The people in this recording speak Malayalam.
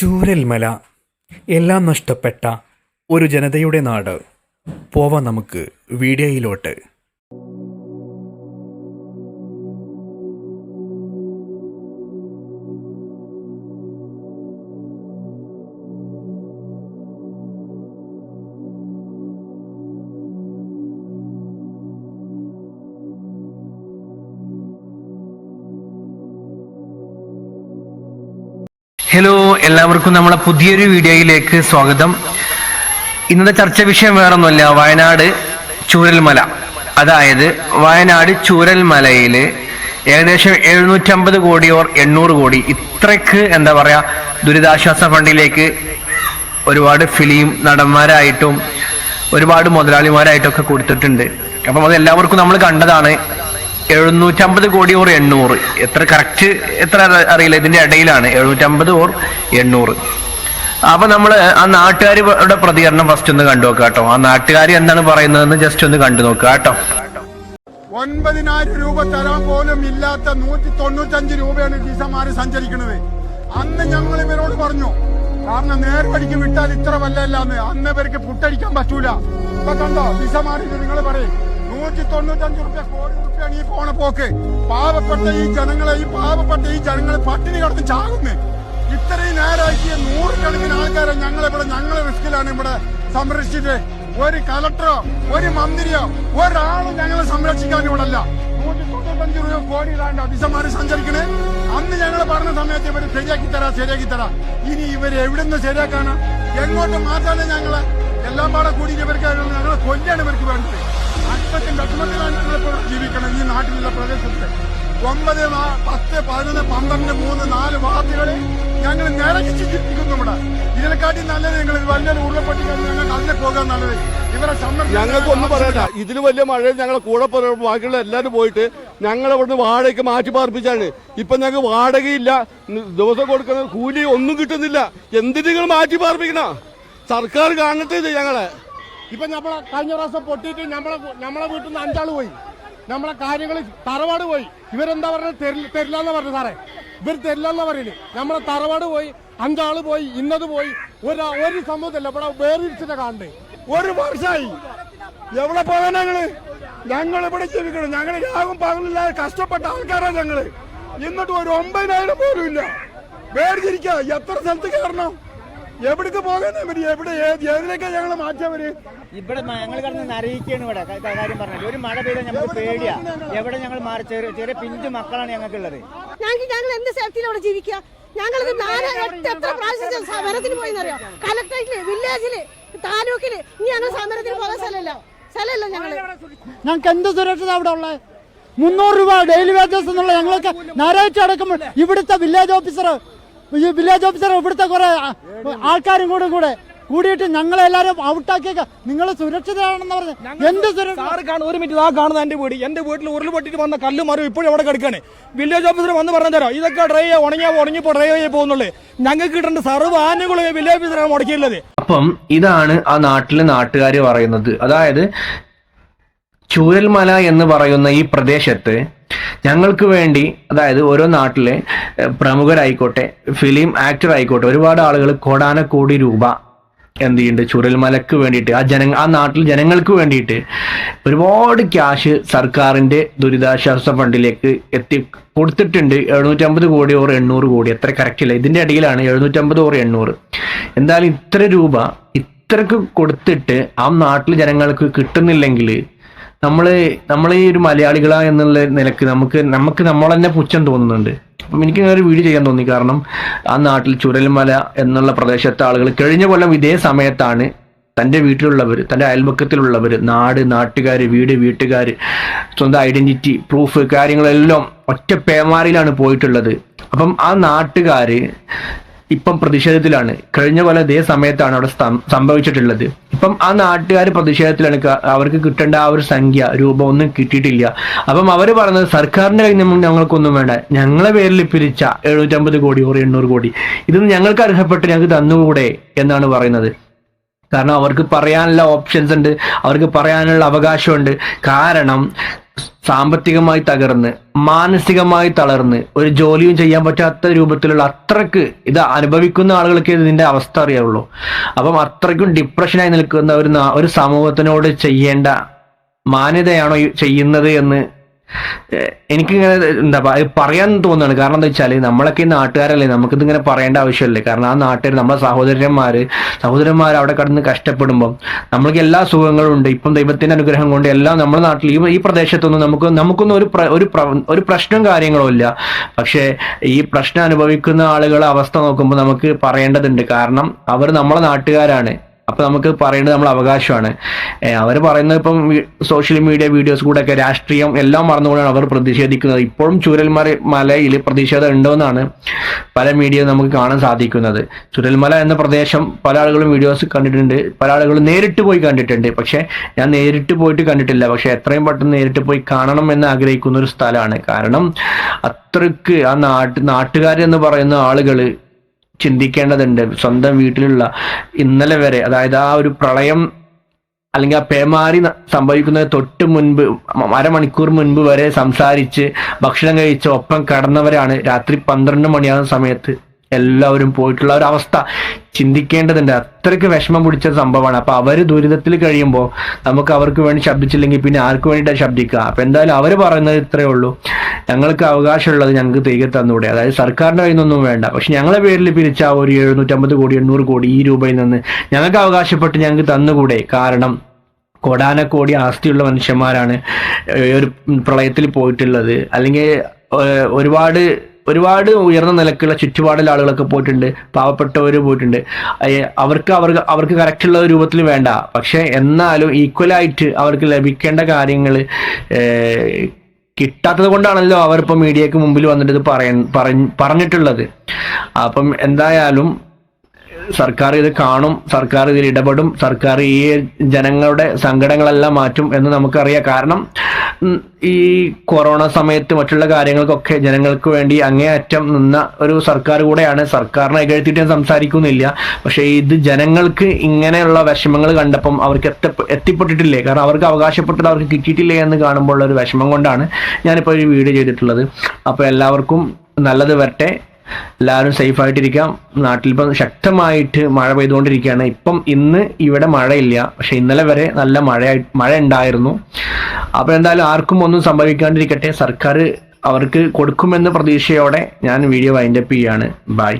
ചൂരൽമല എല്ലാം നഷ്ടപ്പെട്ട ഒരു ജനതയുടെ നാട്. പോവാം നമുക്ക് വീഡിയോയിലോട്ട്. ഹലോ എല്ലാവർക്കും നമ്മളെ പുതിയൊരു വീഡിയോയിലേക്ക് സ്വാഗതം. ഇന്നത്തെ ചർച്ച വിഷയം വേറൊന്നുമല്ല വയനാട് ചൂരൽമല. അതായത് വയനാട് ചൂരൽമലയിൽ ഏകദേശം എഴുന്നൂറ്റമ്പത് കോടി ഓർ എണ്ണൂറ് കോടി. ഇത്രയ്ക്ക് എന്താ പറയുക ദുരിതാശ്വാസ ഫണ്ടിലേക്ക് ഒരുപാട് ഫിലിം നടന്മാരായിട്ടും ഒരുപാട് മുതലാളിമാരായിട്ടൊക്കെ കൊടുത്തിട്ടുണ്ട്. അപ്പം അത് എല്ലാവർക്കും നമ്മൾ കണ്ടതാണ്. എഴുന്നൂറ്റമ്പത് കോടി ഓർ എണ്ണൂറ്. എത്ര കറക്റ്റ് എത്ര അറിയില്ല. ഇതിന്റെ ഇടയിലാണ്. എഴുന്നൂറ്റമ്പത് ഓർ എണ്ണൂറ്. അപ്പൊ നമ്മൾ ആ നാട്ടുകാരുടെ പ്രതികരണം ഫസ്റ്റ് ഒന്ന് കണ്ടു നോക്കാം കേട്ടോ. ആ നാട്ടുകാർ എന്താണ് പറയുന്നതെന്ന് ജസ്റ്റ് ഒന്ന് കണ്ടു നോക്കുക കേട്ടോ. ഒൻപതിനായിരം രൂപ തരാൻ പോലും ഇല്ലാത്ത നൂറ്റി തൊണ്ണൂറ്റഞ്ച് രൂപയാണ് ടീച്ചർമാര് സഞ്ചരിക്കുന്നത് അന്ന് ഞങ്ങൾ ഇവരോട് പറഞ്ഞു കാരണം നേർവഴിക്ക് വിട്ടാൽ ഇത്ര വല്ലല്ലാന്ന് അന്ന് ഇവർക്ക് പുട്ടടിക്കാൻ പറ്റൂല. ഇപ്പൊ കണ്ടോ ടീച്ചർമാര് നിങ്ങൾ പറയും. നൂറ്റി തൊണ്ണൂറ്റഞ്ച് റുപ്യ കോടി റുപ്യാണ് ഈ പോണ പോക്ക്. പാവപ്പെട്ട ഈ ജനങ്ങളെ ഈ പാവപ്പെട്ട ഈ ജനങ്ങളെ പട്ടിണി കിടന്ന് ചാകുന്നു. ഇത്രയും നേരാക്കിയ നൂറുകണക്കിന് ആൾക്കാരെ ഞങ്ങളിവിടെ ഞങ്ങളെ റിസ്കിലാണ് ഇവിടെ സംരക്ഷിച്ചത്. ഒരു കലക്ടറോ ഒരു മന്ത്രിയോ ഒരാളും ഞങ്ങളെ സംരക്ഷിക്കാൻ ഇവിടെ അല്ല നൂറ്റി തൊണ്ണൂറ്റഞ്ച് രൂപ കോടിയിലാണ്ട് അധിസന്മാര് സഞ്ചരിക്കണേ. അന്ന് ഞങ്ങൾ പറഞ്ഞ സമയത്ത് ഇവർ ശരിയാക്കി തരാ ശരിയാക്കി തരാ. ഇനി ഇവർ എവിടെ നിന്ന് ശരിയാക്കാനാ? എങ്ങോട്ട് മാറ്റാനേ ഞങ്ങളെ? എല്ലാം പാടെ കൂടി ഇവർക്ക് ഞങ്ങളെ കൊല്ലാണ് ഇവർക്ക് വേണ്ടത്. അത്രയ്ക്കും വിഷമത്തിലാണ് ഞങ്ങളിപ്പോൾ ജീവിക്കണം ഈ നാട്ടിലുള്ള പ്രദേശത്ത്. ഒമ്പത് പത്ത് പതിനൊന്ന് പന്ത്രണ്ട് മൂന്ന് നാല് വാർഡുകളിൽ ഞങ്ങൾ നിറകിച്ച് ചിന്തിക്കുന്നു ഇവിടെ. ഇതിനെക്കാട്ടി നല്ലത് ഞങ്ങൾ വലിയൊരു ഉരുളപ്പൊട്ടി ഞങ്ങൾക്ക് അതിനെ പോകാൻ നല്ലത്. ഇവരെ ഞങ്ങൾക്ക് ഒന്നും പറയണ്ട. ഇതിൽ വലിയ മഴയിൽ ഞങ്ങളെ കൂടെ ബാക്കിയുള്ള എല്ലാവരും പോയിട്ട് ഞങ്ങൾ ഇവിടുന്ന് വാടകയ്ക്ക് മാറ്റി പാർപ്പിച്ചാണ്. ഇപ്പൊ ഞങ്ങൾക്ക് വാടകയില്ല. ദിവസം കൊടുക്കുന്ന കൂലി ഒന്നും കിട്ടുന്നില്ല. എന്തിനു നിങ്ങൾ മാറ്റി പാർപ്പിക്കണ? സർക്കാർ കാണട്ടെ ഇത് ഞങ്ങളെ. ഇപ്പൊ നമ്മളെ കഴിഞ്ഞ പ്രാവശ്യം പൊട്ടിയിട്ട് നമ്മളെ നമ്മളെ വീട്ടിൽ നിന്ന് അഞ്ചാൾ പോയി. നമ്മളെ കാര്യങ്ങൾ തറവാട് പോയി. ഇവരെന്താ പറഞ്ഞത്? തരില്ല എന്ന് പറഞ്ഞു സാറേ. ഇവർ തരില്ല എന്ന് പറയുന്നത് നമ്മളെ തറവാട് പോയി അഞ്ചാൾ പോയി ഇന്നത് പോയി. ഒരു ഒരു സംഭവത്തില്ല. ഇവിടെ വേറിരിച്ചിട്ട് കാണണ്ടേ. ഒരു വർഷമായി എവിടെ പോകാൻ ഞങ്ങൾ? ഞങ്ങൾ ഇവിടെ ജീവിക്കണം. ഞങ്ങൾ രാഗം പകലില്ലാതെ കഷ്ടപ്പെട്ട ആൾക്കാരാണ് ഞങ്ങൾ. എന്നിട്ട് ഒരു ഒമ്പതിനായിരം പോലും ഇല്ല. വേർതിരിക്ക. എത്ര സ്ഥലത്ത് കയറണം? എവിടേക്ക് പോകാനാ ഇവർ എവിടെ ഏത് ഏതിലേക്കാ ഞങ്ങളെ മാറ്റിയവര് ഇവിടെ ഞങ്ങൾ കിടന്ന് അറിയിക്കുകയാണ് ഇവിടെ. കാര്യം പറഞ്ഞത്. ഒരു മഴ പെയ്താൽ ഞങ്ങൾക്ക് പേടിയാ. എവിടെ ഞങ്ങൾ മാറി? ചെറിയ ചെറിയ പിഞ്ചു മക്കളാണ് ഞങ്ങൾക്കുള്ളത്. ഞങ്ങൾക്ക് ഞങ്ങൾ എന്ത് സ്ഥലത്തിലൂടെ ജീവിക്കുക? ഞങ്ങൾ എത്ര പ്രാവശ്യം സമരത്തിന് പോയെന്നറിയോ? കലക്ടറേറ്റിൽ വില്ലേജിൽ താലൂക്കിൽ. ഇനി ഞങ്ങൾ സമരത്തിന് പോകാൻ സ്ഥലമല്ല. സ്ഥലമല്ല ഞങ്ങൾ. ഞങ്ങൾക്ക് എന്ത് സുരക്ഷിത അവിടെ ഉള്ളത് മുന്നൂറ് രൂപ ഡെയിലി വേജസ് എന്നുള്ള ഞങ്ങളൊക്കെ ഞായറാഴ്ച അടക്കുമ്പോൾ ഇവിടുത്തെ വില്ലേജ് ഓഫീസർ ഈ വില്ലേജ് ഓഫീസർ ഇവിടുത്തെ കുറെ ആൾക്കാരും കൂടെ കൂടെ കൂടിയിട്ട് ഞങ്ങളെല്ലാരും ഔട്ടാക്കിയേക്ക. നിങ്ങൾ സുരക്ഷിതരാണെന്ന് പറഞ്ഞു. എന്ത് സുരക്ഷ ഒരു മിനിറ്റ് ആ കാണുന്ന എന്റെ വീട്. എന്റെ വീട്ടിൽ ഉരുൾപൊട്ടിട്ട് വന്ന കല്ലും മരം ഇപ്പോഴും അവിടെ കിടക്കാണ്. വില്ലേജ് ഓഫീസർ വന്ന് പറഞ്ഞു തരാം ഇതൊക്കെ ഡ്രൈ ഉണങ്ങിയാ ഉണങ്ങിപ്പോ ഡ്രൈ ചെയ്യാൻ പോകുന്നുള്ളൂ. ഞങ്ങൾക്ക് കിട്ടേണ്ട സർവ ആനുകളും വില്ലേജ് ഓഫീസറാണ് മുടക്കിയുള്ളത് അപ്പം ഇതാണ് ആ നാട്ടിലെ നാട്ടുകാർ പറയുന്നത്. അതായത് ചൂരൽമല എന്ന് പറയുന്ന ഈ പ്രദേശത്ത് ഞങ്ങൾക്ക് വേണ്ടി അതായത് ഓരോ നാട്ടിലെ പ്രമുഖരായിക്കോട്ടെ ഫിലിം ആക്ടർ ആയിക്കോട്ടെ ഒരുപാട് ആളുകൾ കോടാനക്കോടി രൂപ എന്ത് ചെയ്യുന്നുണ്ട് ചുരൽമലക്ക് വേണ്ടിയിട്ട് ആ ജന ആ നാട്ടിൽ ജനങ്ങൾക്ക് വേണ്ടിയിട്ട് ഒരുപാട് ക്യാഷ് സർക്കാരിന്റെ ദുരിതാശ്വാസ ഫണ്ടിലേക്ക് എത്തി കൊടുത്തിട്ടുണ്ട്. എഴുന്നൂറ്റമ്പത് കോടി ഓർ എണ്ണൂറ് കോടി. എത്ര കറക്റ്റ് ഇല്ല ഇതിന്റെ അടിയിലാണ് എഴുന്നൂറ്റമ്പത് ഓർ എണ്ണൂറ്. എന്തായാലും ഇത്ര രൂപ ഇത്രക്ക് കൊടുത്തിട്ട് ആ നാട്ടിൽ ജനങ്ങൾക്ക് കിട്ടുന്നില്ലെങ്കിൽ നമ്മൾ നമ്മളെ ഈ ഒരു മലയാളികളാ എന്നുള്ള നിലയ്ക്ക് നമുക്ക് നമുക്ക് നമ്മൾ തന്നെ പുച്ഛം തോന്നുന്നുണ്ട്. അപ്പം എനിക്ക് ഒരു വീഡിയോ ചെയ്യാൻ തോന്നി. കാരണം ആ നാട്ടിൽ ചുരൽമല എന്നുള്ള പ്രദേശത്തെ ആളുകൾ കഴിഞ്ഞ കൊല്ലം ഇതേ സമയത്താണ് തന്റെ വീട്ടിലുള്ളവർ തന്റെ അയൽപക്കത്തിലുള്ളവർ നാട് നാട്ടുകാർ വീട് വീട്ടുകാർ സ്വന്തം ഐഡന്റിറ്റി പ്രൂഫ് കാര്യങ്ങളെല്ലാം ഒറ്റ പേമാരിയിലാണ് പോയിട്ടുള്ളത്. അപ്പം ആ നാട്ടുകാർ ഇപ്പം പ്രതിഷേധത്തിലാണ്. കഴിഞ്ഞ കൊല്ലം ഇതേ സമയത്താണ് അവിടെ സംഭവിച്ചിട്ടുള്ളത്. ഇപ്പം ആ നാട്ടുകാർ പ്രതിഷേധത്തിലാണ്. അവർക്ക് കിട്ടേണ്ട ആ ഒരു സംഖ്യ രൂപ ഒന്നും കിട്ടിയിട്ടില്ല. അപ്പം അവർ പറഞ്ഞത് സർക്കാരിന്റെ കയ്യിൽ നിന്ന് ഞങ്ങൾക്കൊന്നും വേണ്ട. ഞങ്ങളെ പേരിൽ പിരിച്ച എഴുന്നൂറ്റമ്പത് കോടി ഒരു എണ്ണൂറ് കോടി. ഇതൊന്നും ഞങ്ങൾക്ക് അർഹപ്പെട്ട് ഞങ്ങൾക്ക് തന്നുകൂടെ എന്നാണ് പറയുന്നത്. കാരണം അവർക്ക് പറയാനുള്ള ഓപ്ഷൻസ് ഉണ്ട്. അവർക്ക് പറയാനുള്ള അവകാശമുണ്ട്. കാരണം സാമ്പത്തികമായി തകർന്ന് മാനസികമായി തളർന്ന് ഒരു ജോലിയും ചെയ്യാൻ പറ്റാത്ത രൂപത്തിലുള്ള അത്രയ്ക്ക് ഇത് അനുഭവിക്കുന്ന ആളുകൾക്ക് ഇതിന്റെ അവസ്ഥ അറിയാവുള്ളൂ. അപ്പം അത്രയ്ക്കും ഡിപ്രഷനായി നിൽക്കുന്ന ഒരു ഒരു സമൂഹത്തിനോട് ചെയ്യേണ്ട മാന്യതയാണോ ചെയ്യുന്നത് എന്ന് എനിക്കിങ്ങനെ എന്താ പറയാൻ തോന്നുകയാണ്. കാരണം എന്താ വെച്ചാൽ നമ്മളൊക്കെ നാട്ടുകാരല്ലേ നമുക്കിത് ഇങ്ങനെ പറയേണ്ട ആവശ്യമില്ലേ? കാരണം ആ നാട്ടുകാർ നമ്മളെ സഹോദരന്മാര് സഹോദരന്മാർ അവിടെ കടന്ന് കഷ്ടപ്പെടുമ്പോൾ നമ്മൾക്ക് എല്ലാ സുഖങ്ങളും ഉണ്ട്. ഇപ്പം ദൈവത്തിന്റെ അനുഗ്രഹം കൊണ്ട് എല്ലാം നമ്മുടെ നാട്ടിൽ ഈ- ഈ പ്രദേശത്തൊന്നും നമുക്ക് നമുക്കൊന്നും ഒരു ഒരു ഒരു പ്രശ്നം കാര്യങ്ങളും ഇല്ല. പക്ഷേ ഈ പ്രശ്നം അനുഭവിക്കുന്ന ആളുകളെ അവസ്ഥ നോക്കുമ്പോൾ നമുക്ക് പറയേണ്ടതുണ്ട്. കാരണം അവർ നമ്മളെ നാട്ടുകാരാണ്. അപ്പൊ നമുക്ക് പറയേണ്ടത് നമ്മൾ അവകാശമാണ്. അവർ പറയുന്നത് ഇപ്പം സോഷ്യൽ മീഡിയ വീഡിയോസ് കൂടെ ഒക്കെ രാഷ്ട്രീയം എല്ലാം മറന്നുകൊണ്ടാണ് അവർ പ്രതിഷേധിക്കുന്നത്. ഇപ്പോഴും ചുരൽമല മലയിൽ പ്രതിഷേധം ഉണ്ടോന്നാണ് പല മീഡിയ നമുക്ക് കാണാൻ സാധിക്കുന്നത്. ചുരൽമല എന്ന പ്രദേശം പല ആളുകളും വീഡിയോസ് കണ്ടിട്ടുണ്ട്. പല ആളുകളും നേരിട്ട് പോയി കണ്ടിട്ടുണ്ട്. പക്ഷെ ഞാൻ നേരിട്ട് പോയിട്ട് കണ്ടിട്ടില്ല. പക്ഷെ എത്രയും പെട്ടെന്ന് നേരിട്ട് പോയി കാണണം എന്ന് ആഗ്രഹിക്കുന്ന ഒരു സ്ഥലമാണ്. കാരണം അത്രയ്ക്ക് ആ നാട്ട് നാട്ടുകാരെന്ന് പറയുന്ന ആളുകൾ ചിന്തിക്കേണ്ടതുണ്ട്. സ്വന്തം വീട്ടിലുള്ള ഇന്നലെ വരെ അതായത് ആ ഒരു പ്രളയം അല്ലെങ്കിൽ ആ പേമാരി സംഭവിക്കുന്നത് തൊട്ട് മുൻപ് അരമണിക്കൂർ മുൻപ് വരെ സംസാരിച്ച് ഭക്ഷണം കഴിച്ച് ഒപ്പം കടന്നവരാണ് രാത്രി പന്ത്രണ്ട് മണിയാകുന്ന സമയത്ത്. എല്ലാവരും പോയിട്ടുള്ള ഒരു അവസ്ഥ. ചിന്തിക്കേണ്ടതുണ്ട്. അത്രയ്ക്ക് വിഷമം പിടിച്ച സംഭവമാണ്. അപ്പൊ അവർ ദുരിതത്തിൽ കഴിയുമ്പോൾ നമുക്ക് അവർക്ക് വേണ്ടി ശബ്ദിച്ചില്ലെങ്കിൽ പിന്നെ ആർക്ക് വേണ്ടിയിട്ടാണ് ശബ്ദിക്കുക? അപ്പൊ എന്തായാലും അവർ പറയുന്നത് ഇത്രയേ ഉള്ളൂ. ഞങ്ങൾക്ക് അവകാശമുള്ളത് ഞങ്ങൾക്ക് തിരികെ തന്നൂടെ. അതായത് സർക്കാരിന്റെ കയ്യിൽ നിന്നൊന്നും വേണ്ട. പക്ഷെ ഞങ്ങളെ പേരിൽ പിരിച്ച ഒരു എഴുന്നൂറ്റമ്പത് കോടി എണ്ണൂറ് കോടി ഈ രൂപയിൽ നിന്ന് ഞങ്ങൾക്ക് അവകാശപ്പെട്ട് ഞങ്ങൾക്ക് തന്നുകൂടെ? കാരണം കോടാനക്കോടി ആസ്തിയുള്ള മനുഷ്യന്മാരാണ് ഒരു പ്രളയത്തിൽ പോയിട്ടുള്ളത്. അല്ലെങ്കിൽ ഒരുപാട് ഒരുപാട് ഉയർന്ന നിലക്കുള്ള ചുറ്റുപാടുള്ള ആളുകളൊക്കെ പോയിട്ടുണ്ട്. പാവപ്പെട്ടവർ പോയിട്ടുണ്ട്. അവർക്ക് അവർക്ക് അവർക്ക് കറക്റ്റുള്ള രൂപത്തിൽ വേണ്ട. പക്ഷെ എന്നാലും ഈക്വലായിട്ട് അവർക്ക് ലഭിക്കേണ്ട കാര്യങ്ങൾ കിട്ടാത്തത് കൊണ്ടാണല്ലോ അവർ ഇപ്പൊ മീഡിയക്ക് മുമ്പിൽ വന്നിട്ട് ഇത് പറയാൻ പറഞ്ഞിട്ടുള്ളത്. അപ്പം എന്തായാലും സർക്കാർ ഇത് കാണും സർക്കാർ ഇതിൽ ഇടപെടും സർക്കാർ ഈ ജനങ്ങളുടെ സങ്കടങ്ങളെല്ലാം മാറ്റും എന്ന് നമുക്കറിയാം. കാരണം ഈ കൊറോണ സമയത്ത് മറ്റുള്ള കാര്യങ്ങൾക്കൊക്കെ ജനങ്ങൾക്ക് വേണ്ടി അങ്ങേയറ്റം നിന്ന ഒരു സർക്കാർ കൂടെയാണ്. സർക്കാരിനെ കഴുത്തിട്ട് ഞാൻ സംസാരിക്കുന്നില്ല. പക്ഷേ ഇത് ജനങ്ങൾക്ക് ഇങ്ങനെയുള്ള വിഷമങ്ങൾ കണ്ടപ്പം അവർക്ക് എത്ത എത്തിപ്പെട്ടിട്ടില്ലേ? കാരണം അവർക്ക് അവകാശപ്പെട്ടത് അവർക്ക് കിട്ടിയിട്ടില്ലേ എന്ന് കാണുമ്പോൾ ഒരു വിഷമം കൊണ്ടാണ് ഞാനിപ്പോൾ ഒരു വീഡിയോ ചെയ്തിട്ടുള്ളത്. അപ്പോൾ എല്ലാവർക്കും നല്ലത് വരട്ടെ. എല്ലാവരും സേഫ് ആയിട്ടിരിക്കാം നാട്ടിൽ ഇപ്പം ശക്തമായിട്ട് മഴ പെയ്തുകൊണ്ടിരിക്കുകയാണ്. ഇപ്പം ഇന്ന് ഇവിടെ മഴയില്ല. പക്ഷെ ഇന്നലെ വരെ നല്ല മഴ മഴ ഉണ്ടായിരുന്നു. അപ്പോൾ എന്തായാലും ആർക്കും ഒന്നും സംഭവിക്കാണ്ടിരിക്കട്ടെ. സർക്കാർ അവർക്ക് കൊടുക്കുമെന്ന പ്രതീക്ഷയോടെ ഞാൻ വീഡിയോ വൈൻഡപ്പ് ചെയ്യാണ് ബൈ.